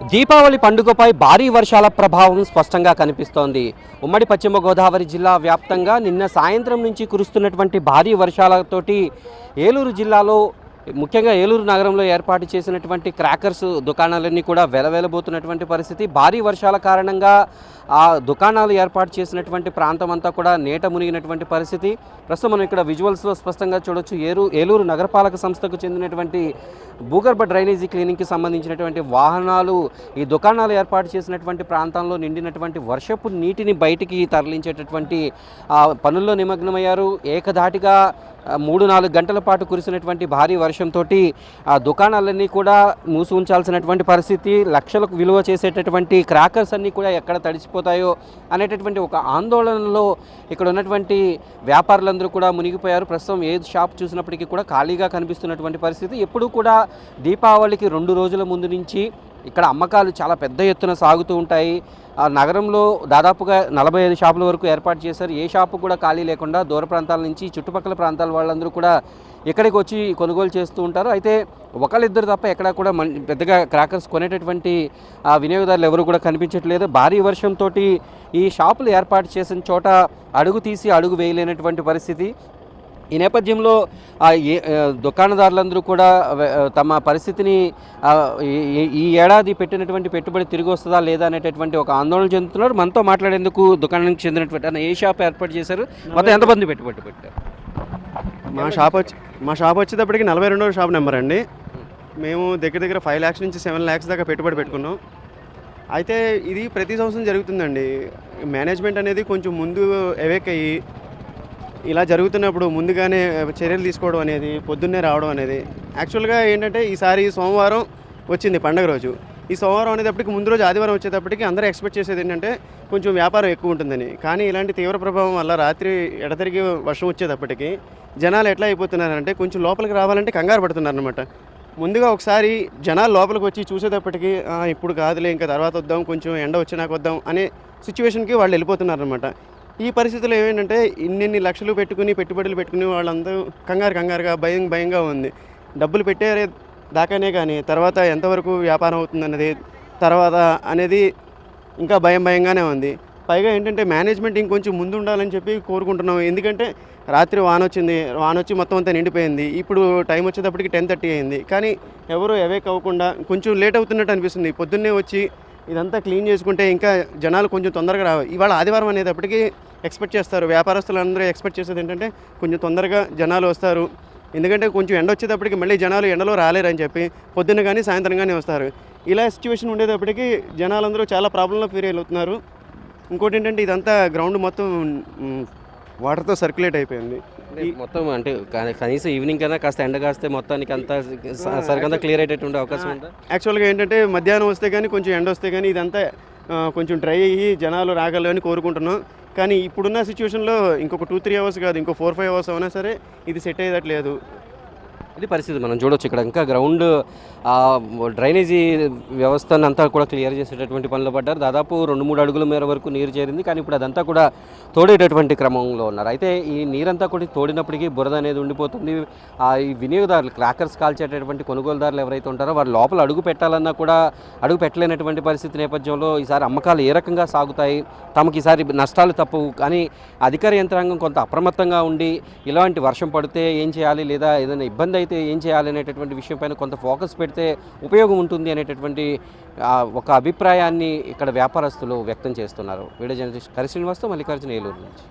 దీపావళి పండుగపై భారీ వర్షాల ప్రభావం స్పష్టంగా కనిపిస్తోంది. ఉమ్మడి పశ్చిమ గోదావరి జిల్లా వ్యాప్తంగా నిన్న సాయంత్రం నుంచి కురుస్తున్నటువంటి భారీ వర్షాలతోటి ఏలూరు జిల్లాలో ముఖ్యంగా ఏలూరు నగరంలో ఏర్పాటు చేసినటువంటి క్రాకర్స్ దుకాణాలన్నీ కూడా వెలవెలబోతున్నటువంటి పరిస్థితి. భారీ వర్షాల కారణంగా ఆ దుకాణాలు ఏర్పాటు చేసినటువంటి ప్రాంతం అంతా కూడా నీట మునిగినటువంటి పరిస్థితి. ప్రస్తుతం మనం ఇక్కడ విజువల్స్లో స్పష్టంగా చూడొచ్చు ఏరు ఏలూరు నగరపాలక సంస్థకు చెందినటువంటి భూగర్భ డ్రైనేజీ క్లీనింగ్కి సంబంధించినటువంటి వాహనాలు ఈ దుకాణాలు ఏర్పాటు చేసినటువంటి ప్రాంతంలో నిండినటువంటి వర్షపు నీటిని బయటికి తరలించేటటువంటి ఆ, పనుల్లో నిమగ్నమయ్యారు. ఏకధాటిగా మూడు నాలుగు గంటల పాటు కురిసినటువంటి భారీ వర్షంతో ఆ దుకాణాలన్నీ కూడా మూసి ఉంచాల్సినటువంటి పరిస్థితి లక్షలకు విలువ చేసేటటువంటి క్రాకర్స్ అన్నీ కూడా ఎక్కడ తడిసిపోతాయో అనేటటువంటి ఒక ఆందోళనలో ఇక్కడ ఉన్నటువంటి వ్యాపారులందరూ కూడా మునిగిపోయారు. ప్రస్తుతం ఏ షాప్ చూసినప్పటికీ కూడా ఖాళీగా కనిపిస్తున్నటువంటి పరిస్థితి. ఎప్పుడూ కూడా దీపావళికి రెండు రోజుల ముందు నుంచి ఇక్కడ అమ్మకాలు చాలా పెద్ద ఎత్తున సాగుతూ ఉంటాయి. ఆ నగరంలో దాదాపుగా నలభై ఐదు షాపుల వరకు ఏర్పాటు చేశారు. ఏ షాపు కూడా ఖాళీ లేకుండా దూర ప్రాంతాల నుంచి చుట్టుపక్కల ప్రాంతాల వాళ్ళందరూ కూడా ఇక్కడికి వచ్చి కొనుగోలు చేస్తూ ఉంటారు. అయితే ఒకళ్ళిద్దరు తప్ప ఎక్కడా కూడా మన్ పెద్దగా క్రాకర్స్ కొనేటటువంటి ఆ వినియోగదారులు ఎవరు కూడా కనిపించట్లేదు. భారీ వర్షంతో ఈ షాపులు ఏర్పాటు చేసిన చోట అడుగు తీసి అడుగు వేయలేనటువంటి పరిస్థితి. ఈ నేపథ్యంలో ఏ- దుకాణదారులందరూ కూడా తమ పరిస్థితిని ఈ- ఏడాది పెట్టినటువంటి పెట్టుబడి తిరిగి వస్తుందా లేదా అనేటటువంటి ఒక ఆందోళన చెందుతున్నారు. మనతో మాట్లాడేందుకు దుకాణానికి చెందినటువంటి ఏ షాప్ ఏర్పాటు చేశారు? మొత్తం ఎంతమంది పెట్టుబడి పెట్టారు? మా షాప్ వచ్చి మా షాప్ వచ్చేటప్పటికి నలభై రెండవ షాప్ నెంబర్ అండి. మేము దగ్గర దగ్గర ఫైవ్ ల్యాక్స్ నుంచి సెవెన్ ల్యాక్స్ దాకా పెట్టుబడి పెట్టుకున్నాం. అయితే ఇది ప్రతి సంవత్సరం జరుగుతుందండి. మేనేజ్మెంట్ అనేది కొంచెం ముందు ఎవేక్ అయ్యి ఇలా జరుగుతున్నప్పుడు ముందుగానే చర్యలు తీసుకోవడం అనేది పొద్దున్నే రావడం అనేది యాక్చువల్గా ఏంటంటే ఈసారి సోమవారం వచ్చింది పండగ రోజు. ఈ సోమవారం అనేటప్పటికి ముందు రోజు ఆదివారం వచ్చేటప్పటికి అందరూ ఎక్స్పెక్ట్ చేసేది ఏంటంటే కొంచెం వ్యాపారం ఎక్కువ ఉంటుందని. కానీ ఇలాంటి తీవ్ర ప్రభావం వల్ల రాత్రి ఎడతెరిగి వర్షం వచ్చేటప్పటికి జనాలు ఎట్లా అయిపోతున్నారంటే కొంచెం లోపలికి రావాలంటే కంగారు పడుతున్నారనమాట ముందుగా ఒకసారి జనాలు లోపలికి వచ్చి చూసేటప్పటికి ఇప్పుడు కాదులే ఇంకా తర్వాత వద్దాం కొంచెం ఎండ వచ్చినాక వద్దాం అనే సిచ్యువేషన్కి వాళ్ళు వెళ్ళిపోతున్నారనమాట ఈ పరిస్థితుల్లో ఏమేంటంటే ఇన్నిన్ని లక్షలు పెట్టుకుని పెట్టుబడులు పెట్టుకుని వాళ్ళందరూ కంగారు కంగారుగా భయం భయంగా ఉంది. డబ్బులు పెట్టే దాకానే కానీ తర్వాత ఎంతవరకు వ్యాపారం అవుతుందన్నది తర్వాత అనేది ఇంకా భయం భయంగానే ఉంది. పైగా ఏంటంటే మేనేజ్మెంట్ ఇంకొంచెం ముందు ఉండాలని చెప్పి కోరుకుంటున్నాం. ఎందుకంటే రాత్రి వాన వచ్చింది వాన వచ్చి మొత్తం అంతా నిండిపోయింది. ఇప్పుడు టైం వచ్చేటప్పటికి టెన్ థర్టీ అయింది. కానీ ఎవరు అవేక్ అవ్వకుండా కొంచెం లేట్ అవుతున్నట్టు అనిపిస్తుంది. పొద్దున్నే వచ్చి ఇదంతా క్లీన్ చేసుకుంటే ఇంకా జనాలు కొంచెం తొందరగా రావు ఇవాళ ఆదివారం అనేటప్పటికీ ఎక్స్పెక్ట్ చేస్తారు. వ్యాపారస్తులు అందరూ ఎక్స్పెక్ట్ చేసేది ఏంటంటే కొంచెం తొందరగా జనాలు వస్తారు. ఎందుకంటే కొంచెం ఎండ వచ్చేటప్పటికి మళ్ళీ జనాలు ఎండలో రాలేరని చెప్పి పొద్దున్న కానీ సాయంత్రం కానీ వస్తారు. ఇలా సిచ్యువేషన్ ఉండేటప్పటికి జనాలందరూ చాలా ప్రాబ్లంలో ఫీల్ అవుతున్నారు. ఇంకోటి ఏంటంటే ఇదంతా గ్రౌండ్ మొత్తం వాటర్తో సర్క్యులేట్ అయిపోయింది. మొత్తం అంటే కనీసం ఈవినింగ్ కన్నా కాస్త ఎండ కాస్తే మొత్తానికి అంతా స- సరికంతా క్లియర్ అయ్యేటటువంటి అవకాశం ఉందా? యాక్చువల్గా ఏంటంటే మధ్యాహ్నం వస్తే కానీ కొంచెం ఎండ వస్తే కానీ ఇదంతా కొంచెం డ్రై అయ్యి జనాలు రాగలని కోరుకుంటున్నాం. కానీ ఇప్పుడున్న సిచ్యువేషన్లో ఇంకొక టూ త్రీ అవర్స్ కాదు ఇంకో ఫోర్ ఫైవ్ అవర్స్ అయినా సరే ఇది సెట్ అయ్యేటట్లేదు ఇది పరిస్థితి. మనం చూడొచ్చు ఇక్కడ. ఇంకా గ్రౌండ్ డ్రైనేజీ వ్యవస్థను అంతా కూడా క్లియర్ చేసేటటువంటి పనులు పడ్డారు. దాదాపు రెండు మూడు అడుగుల మేర వరకు నీరు చేరింది. కానీ ఇప్పుడు అదంతా కూడా తోడేటటువంటి క్రమంలో ఉన్నారు. అయితే ఈ నీరంతా కూడా తోడినప్పటికీ బురద అనేది ఉండిపోతుంది. ఈ వినియోగదారులు క్రాకర్స్ కాల్చేటటువంటి కొనుగోలుదారులు ఎవరైతే ఉంటారో వారు లోపల అడుగు పెట్టాలన్నా కూడా అడుగు పెట్టలేనటువంటి పరిస్థితి నేపథ్యంలో ఈసారి అమ్మకాలు ఏ రకంగా సాగుతాయి? తమకి ఈసారి నష్టాలు తప్పవు. కానీ అధికార యంత్రాంగం కొంత అప్రమత్తంగా ఉండి ఇలాంటి వర్షం పడితే ఏం చేయాలి? లేదా ఏదైనా ఇబ్బంది అయితే ఏం చేయాలి అనేటటువంటి విషయం పైన కొంత ఫోకస్ పెడితే ఉపయోగం ఉంటుంది అనేటటువంటి ఒక అభిప్రాయాన్ని ఇక్కడ వ్యాపారస్తులు వ్యక్తం చేస్తున్నారు. వీడియో జర్నలిస్ట్ కరి శ్రీనివాస్తో మల్లికార్జున ఏలూరు నుంచి.